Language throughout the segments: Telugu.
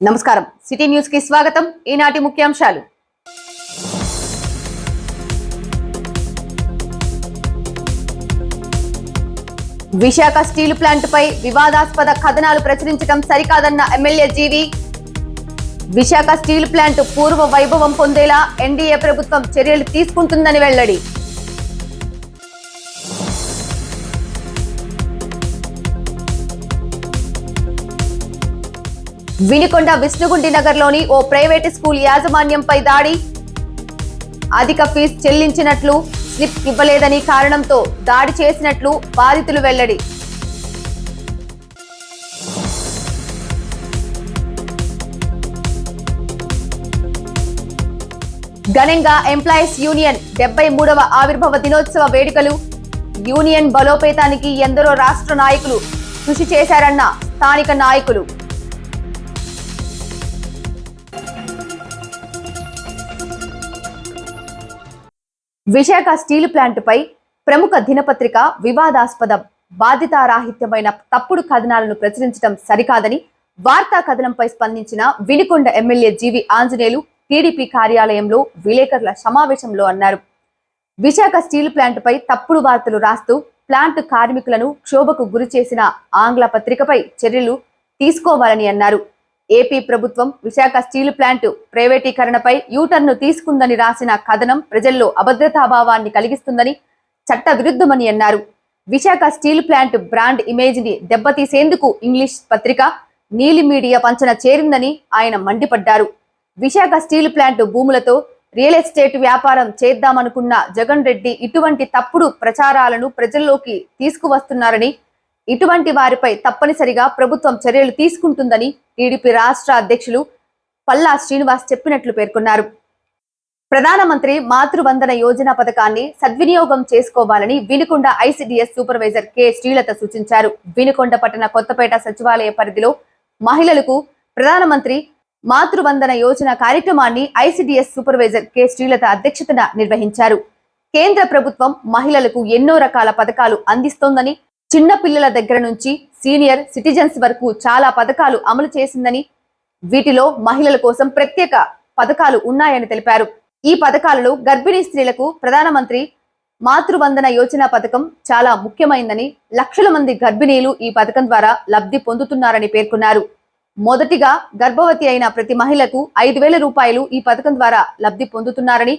నమస్కారం. సిటీ న్యూస్కి స్వాగతం. ఈనాటి ముఖ్యాంశాలు. విశాఖ స్టీల్ ప్లాంట్ పై వివాదాస్పద కథనాలు ప్రచురించడం సరికాదన్న MLA G V. Visakha steel plant పూర్వ వైభవం పొందేలా ఎన్డీఏ ప్రభుత్వం చర్యలు తీసుకుంటుందని వెల్లడి. వినికొండ విష్ణుగుండి నగర్లోని ఓ ప్రైవేటు స్కూల్ యాజమాన్యంపై దాడి. అధిక ఫీజు చెల్లించినట్లు స్లిప్ ఇవ్వలేదని కారణంతో దాడి చేసినట్లు బాధితులు వెల్లడి. ఘనంగా ఎంప్లాయీస్ యూనియన్ డెబ్బై మూడవ ఆవిర్భావ దినోత్సవ వేడుకలు. యూనియన్ బలోపేతానికి ఎందరో రాష్ట్ర నాయకులు కృషి చేశారన్న స్థానిక నాయకులు. విశాఖ స్టీల్ ప్లాంటుపై ప్రముఖ దినపత్రిక వివాదాస్పద బాధితారాహిత్యమైన తప్పుడు కథనాలను ప్రచురించడం సరికాదని వార్తా కథనంపై స్పందించిన Vinukonda MLA G V Anjaneyulu TDP కార్యాలయంలో విలేకరుల సమావేశంలో అన్నారు. విశాఖ స్టీల్ ప్లాంటుపై తప్పుడు వార్తలు రాస్తూ ప్లాంట్ కార్మికులను క్షోభకు గురి చేసిన ఆంగ్ల పత్రికపై చర్యలు తీసుకోవాలని అన్నారు. ఏపీ ప్రభుత్వం విశాఖ స్టీల్ ప్లాంట్ ప్రైవేటీకరణపై యూటర్ను తీసుకుందని రాసిన కథనం ప్రజల్లో అభద్రతాభావాన్ని కలిగిస్తుందని చట్ట విరుద్ధమని అన్నారు. విశాఖ స్టీల్ ప్లాంట్ బ్రాండ్ ఇమేజ్ని దెబ్బతీసేందుకు ఇంగ్లీష్ పత్రిక నీలి మీడియా పంచన చేరిందని ఆయన మండిపడ్డారు. విశాఖ స్టీల్ ప్లాంట్ భూములతో రియల్ ఎస్టేట్ వ్యాపారం చేద్దామనుకున్న జగన్ రెడ్డి ఇటువంటి తప్పుడు ప్రచారాలను ప్రజల్లోకి తీసుకువస్తున్నారని ఇటువంటి వారిపై తప్పనిసరిగా ప్రభుత్వం చర్యలు తీసుకుంటుందని టీడీపీ రాష్ట్ర అధ్యక్షులు పల్లా శ్రీనివాస్ చెప్పినట్లు పేర్కొన్నారు. ప్రధానమంత్రి మాతృవందన యోజన పథకాన్ని సద్వినియోగం చేసుకోవాలని Vinukonda ICDS supervisor K Srilatha సూచించారు. వినుకొండ పట్టణ కొత్తపేట సచివాలయ పరిధిలో మహిళలకు ప్రధానమంత్రి మాతృవందన యోజన కార్యక్రమాన్ని ఐసిడిఎస్ సూపర్వైజర్ కె శ్రీలత అధ్యక్షతన నిర్వహించారు. కేంద్ర ప్రభుత్వం మహిళలకు ఎన్నో రకాల పథకాలు అందిస్తోందని చిన్న పిల్లల దగ్గర నుంచి సీనియర్ సిటిజన్స్ వరకు చాలా పథకాలు అమలు చేసిందని వీటిలో మహిళల కోసం ప్రత్యేక పథకాలు ఉన్నాయని తెలిపారు. ఈ పథకాలలో గర్భిణీ స్త్రీలకు ప్రధానమంత్రి మాతృవందన యోజన పథకం చాలా ముఖ్యమైందని లక్షల మంది గర్భిణీలు ఈ పథకం ద్వారా లబ్ధి పొందుతున్నారని పేర్కొన్నారు. మొదటిగా గర్భవతి అయిన ప్రతి మహిళకు ఐదు వేల రూపాయలు ఈ పథకం ద్వారా లబ్ధి పొందుతున్నారని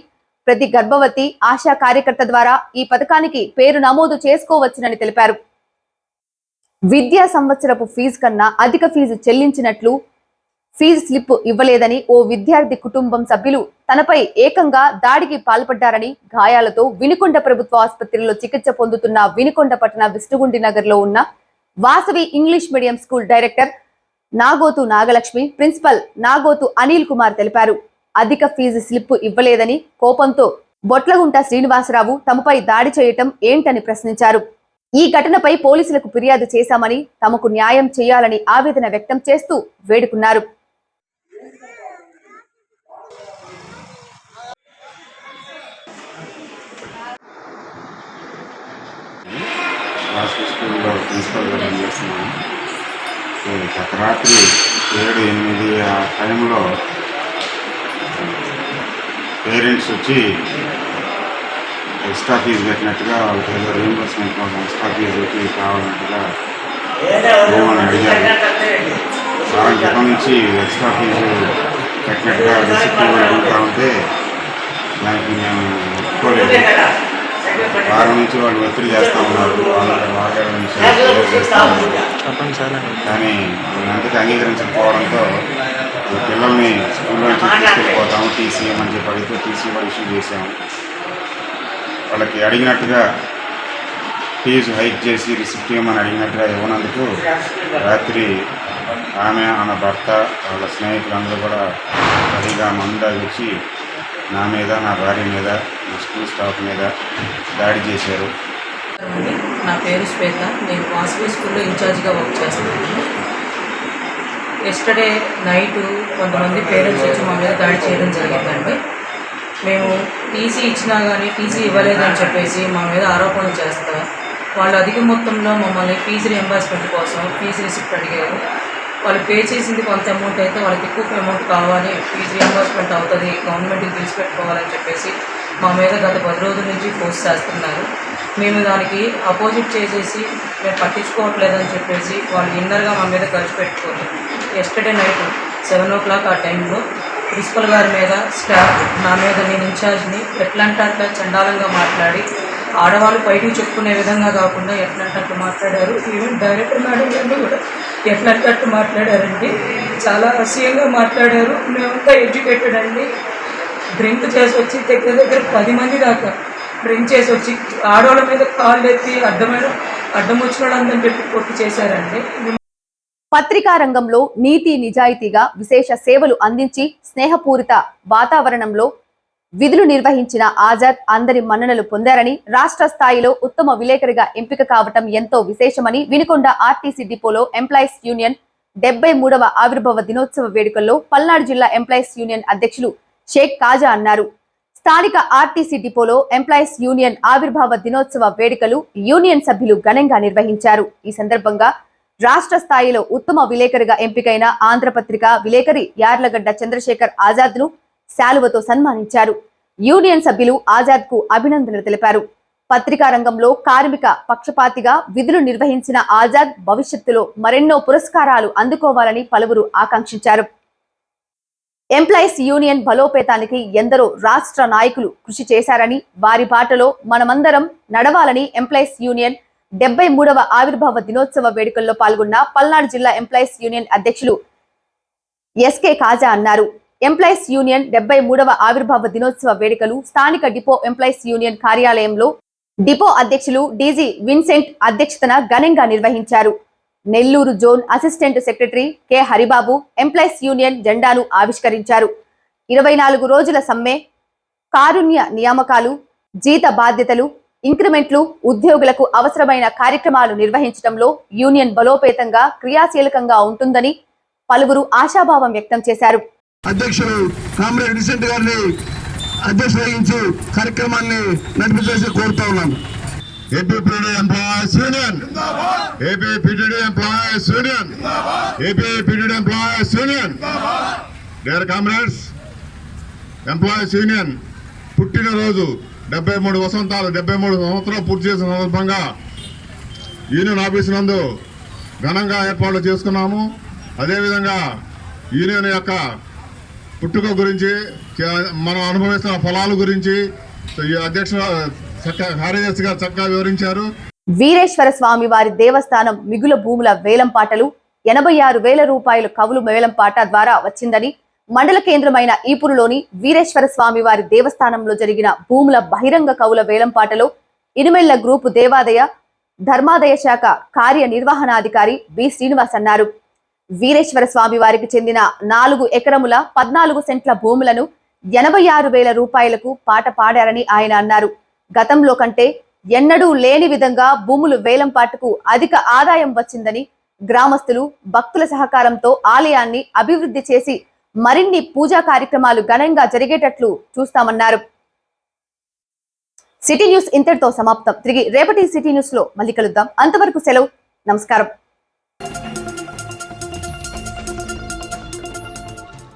ప్రతి గర్భవతి ఆశా కార్యకర్త ద్వారా ఈ పథకానికి పేరు నమోదు చేసుకోవచ్చునని తెలిపారు. విద్యా సంవత్సరపు ఫీజు కన్నా అధిక ఫీజు చెల్లించినట్లు ఫీజు స్లిప్ ఇవ్వలేదని ఓ విద్యార్థి కుటుంబం సభ్యులు తనపై ఏకంగా దాడికి పాల్పడ్డారని గాయాలతో వినుకొండ ప్రభుత్వ ఆసుపత్రిలో చికిత్స పొందుతున్న వినుకొండ పట్టణ విష్ణుగుండి నగర్లో ఉన్న Vasavi English medium school director Nagothu Nagalakshmi principal Nagothu Anil Kumar తెలిపారు. అధిక ఫీజు స్లిప్ ఇవ్వలేదని కోపంతో బొట్లగుంట శ్రీనివాసరావు తమపై దాడి చేయటం ఏంటని ప్రశ్నించారు. ఈ ఘటనపై పోలీసులకు ఫిర్యాదు చేశామని తమకు న్యాయం చేయాలని ఆవేదన వ్యక్తం చేస్తూ వేడుకున్నారు. స్కూల్లో ప్రిన్సిపల్గా పనిచేస్తున్నాను గత రాత్రి ఏడు ఎనిమిది ఆ టైంలో పేరెంట్స్ వచ్చి ఎక్స్ట్రా ఫీజు కట్టినట్టుగా వాళ్ళకి ఏదో రీఎంబర్స్మెంట్ కోసం ఎక్స్ట్రా ఫీజు వచ్చి కావాలన్నట్టుగా ఏమని అడిగారు వారం క్రితం నుంచి ఎక్స్ట్రా ఫీజు కట్టినట్టుగా రిసిప్ట్ అడుగుతూ ఉంటే దానికి మేము ఒప్పుకోలేదు వారం నుంచి వాళ్ళు ఒత్తిడి చేస్తూ ఉన్నారు వాళ్ళ వాగాల నుంచి కానీ అంతటి అంగీకరించకపోవడంతో పిల్లల్ని స్కూల్లో నుంచి తీసుకెళ్ళిపోతాము టీసీ అని చెప్పి అడిగితే టీసీ వాళ్ళు ఇష్యూ చేసాము వాళ్ళకి అడిగినట్టుగా ఫీజు హైక్ చేసి రిసిప్ట్ ఇవ్వమని అడిగినట్టుగా ఇవ్వనందుకు రాత్రి ఆమె ఆమె భర్త వాళ్ళ స్నేహితులందరూ కూడా సరిగా మందు వచ్చి నా మీద నా భార్య మీద నా స్కూల్ స్టాఫ్ మీద దాడి చేశారు. నా పేరు శ్వేత. నేను వాసవి స్కూల్లో ఇన్ఛార్జ్గా వర్క్ చేస్తున్నాను. ఎస్టర్డే నైట్ కొంతమంది పేరెంట్స్ వచ్చి మా మీద దాడి చేయడం జరిగిందండి. మేము టీసీ ఇచ్చినా కానీ టీసీ ఇవ్వలేదని చెప్పేసి మా మీద ఆరోపణలు చేస్తారు వాళ్ళు అధిక మొత్తంలో మమ్మల్ని ఫీజు రియంబర్స్మెంట్ కోసం ఫీజు రిసిప్ట్ అడిగారు. వాళ్ళు పే చేసింది కొంత అమౌంట్ అయితే వాళ్ళకి ఎక్కువ అమౌంట్ కావాలి ఫీజు రియంబర్స్మెంట్ అవుతుంది గవర్నమెంట్కి తీసి పెట్టుకోవాలని చెప్పేసి మా మీద గత పది రోజుల నుంచి ఫోర్స్ చేస్తున్నారు. మేము దానికి అపోజిట్ చేసేసి మేము పట్టించుకోవట్లేదని చెప్పేసి వాళ్ళు ఇన్నర్గా మా మీద ఖర్చు పెట్టుకోరు yesterday night seven o'clock ఆ టైంలో ప్రిన్సిపల్ గారి మీద స్టాఫ్ నా మీద నేను ఇన్ఛార్జ్ని ఎట్లంటే అట్లా చండాలంగా మాట్లాడి ఆడవాళ్ళు బయటికి చెప్పుకునే విధంగా కాకుండా ఎట్లంటే అట్లా మాట్లాడారు. ఈవెన్ డైరెక్టర్ మేడం గారు కూడా ఎట్లంటే అట్లా మాట్లాడారండి. చాలా అసహ్యంగా మాట్లాడారు. మేమంతా ఎడ్యుకేటెడ్ అండి. డ్రింక్ చేసి వచ్చి దగ్గర దగ్గర పది మంది దాకా డ్రింక్ చేసి వచ్చి ఆడవాళ్ళ మీద కాళ్ళు ఎత్తి అడ్డమైన అడ్డం వచ్చిన వాళ్ళందరిని పెట్టి కొట్టి చేశారండి. పత్రికా రంగంలో నీతి నిజాయితీగా విశేష సేవలు అందించి స్నేహపూరిత వాతావరణంలో విధులు నిర్వహించిన ఆజాద్ అందరి మన్ననలు పొందారని రాష్ట్ర స్థాయిలో ఉత్తమ విలేకరిగా ఎంపిక కావటం ఎంతో విశేషమని వినుకొండ ఆర్టీసీ డిపోలో ఎంప్లాయీస్ యూనియన్ డెబ్బై మూడవ ఆవిర్భావ దినోత్సవ వేడుకల్లో పల్నాడు జిల్లా ఎంప్లాయీస్ యూనియన్ అధ్యక్షులు షేక్ కాజా అన్నారు. స్థానిక ఆర్టీసీ డిపోలో ఎంప్లాయీస్ యూనియన్ ఆవిర్భావ దినోత్సవ వేడుకలు యూనియన్ సభ్యులు ఘనంగా నిర్వహించారు. ఈ సందర్భంగా రాష్ట్ర స్థాయిలో ఉత్తమ విలేకరిగా ఎంపికైన ఆంధ్రపత్రిక విలేకరి యార్లగడ్డ చంద్రశేఖర్ ఆజాద్ను శాలువతో సన్మానించారు. యూనియన్ సభ్యులు ఆజాద్కు అభినందనలు తెలిపారు. పత్రికా రంగంలో కార్మిక పక్షపాతిగా విధులు నిర్వహించిన ఆజాద్ భవిష్యత్తులో మరెన్నో పురస్కారాలు అందుకోవాలని పలువురు ఆకాంక్షించారు. ఎంప్లాయీస్ యూనియన్ బలోపేతానికి ఎందరో రాష్ట్ర నాయకులు కృషి చేశారని వారి బాటలో మనమందరం నడవాలని ఎంప్లాయీస్ యూనియన్ డెబ్బై మూడవ ఆవిర్భావ దినోత్సవ వేడుకల్లో పాల్గొన్న పల్నాడు జిల్లా ఎంప్లాయీస్ యూనియన్ అధ్యక్షులు ఎస్కే కాజా అన్నారు. ఎంప్లాయీస్ యూనియన్ డెబ్బై మూడవ ఆవిర్భావ దినోత్సవ వేడుకలు స్థానిక డిపో ఎంప్లాయీస్ యూనియన్ కార్యాలయంలో డిపో అధ్యక్షులు డీజీ విన్సెంట్ అధ్యక్షతన ఘనంగా నిర్వహించారు. Nellore zone assistant secretary K Haribabu employees union జెండాను ఆవిష్కరించారు. ఇరవై నాలుగు రోజుల సమ్మె కారుణ్య నియామకాలు జీత బాధ్యతలు ఇంక్రిమెంట్లు ఉద్యోగులకు అవసరమైన కార్యక్రమాలు నిర్వహించడంలో యూనియన్ బలోపేతంగా క్రియాశీలకంగా ఉంటుందని పలువురు ఆశాభావం వ్యక్తం చేశారు. అధ్యక్షులు కామ్రేడ్ విసెంట్ గారిని అధ్యక్ష వహించి కార్యక్రమాన్ని నడిపించేసి కోరుతా ఉన్నాను. APPD employees union. APPD employees union. APPD employees union. Dear comrades employees union పుట్టినరోజు డెబ్బై మూడు వసంతాలు డెబ్బై మూడు సంవత్సరాలు పూర్తి చేసిన సందర్భంగా యూనియన్ ఆఫీస్ నందు ఘనంగా ఏర్పాట్లు చేసుకున్నాము. అదేవిధంగా యూనియన్ యొక్క పుట్టుక గురించి మనం అనుభవిస్తున్న ఫలాల గురించి ఈ కార్యదర్శిగా చక్కగా వివరించారు. వీరేశ్వర స్వామి వారి దేవస్థానం మిగుల భూముల వేలంపాటలు ఎనభై ఆరు వేల రూపాయలు కవులు వేలంపాట ద్వారా వచ్చిందని మండల కేంద్రమైన ఈపురులోని వీరేశ్వర స్వామి వారి దేవస్థానంలో జరిగిన భూముల బహిరంగ కవుల వేలంపాటలో ఇనుమెళ్ళ గ్రూపు దేవాదయ ధర్మాదయ శాఖ కార్యనిర్వహణాధికారి బి శ్రీనివాస్ అన్నారు. వీరేశ్వర స్వామి వారికి చెందిన నాలుగు ఎకరముల పద్నాలుగు సెంట్ల భూములను ఎనభై ఆరు వేల రూపాయలకు పాట పాడారని ఆయన అన్నారు. గతంలో కంటే ఎన్నడూ లేని విధంగా భూములు వేలంపాటుకు అధిక ఆదాయం వచ్చిందని గ్రామస్తులు భక్తుల సహకారంతో ఆలయాన్ని అభివృద్ధి చేసి మరిన్ని పూజా కార్యక్రమాలు ఘనంగా జరిగేటట్లు చూస్తామన్నారు. సిటీ న్యూస్ ఇంతటితో సమాప్తం. తిరిగి రేపటి సిటీ న్యూస్లో మళ్ళీ కలుద్దాం. అంతవరకు సెలవు. నమస్కారం.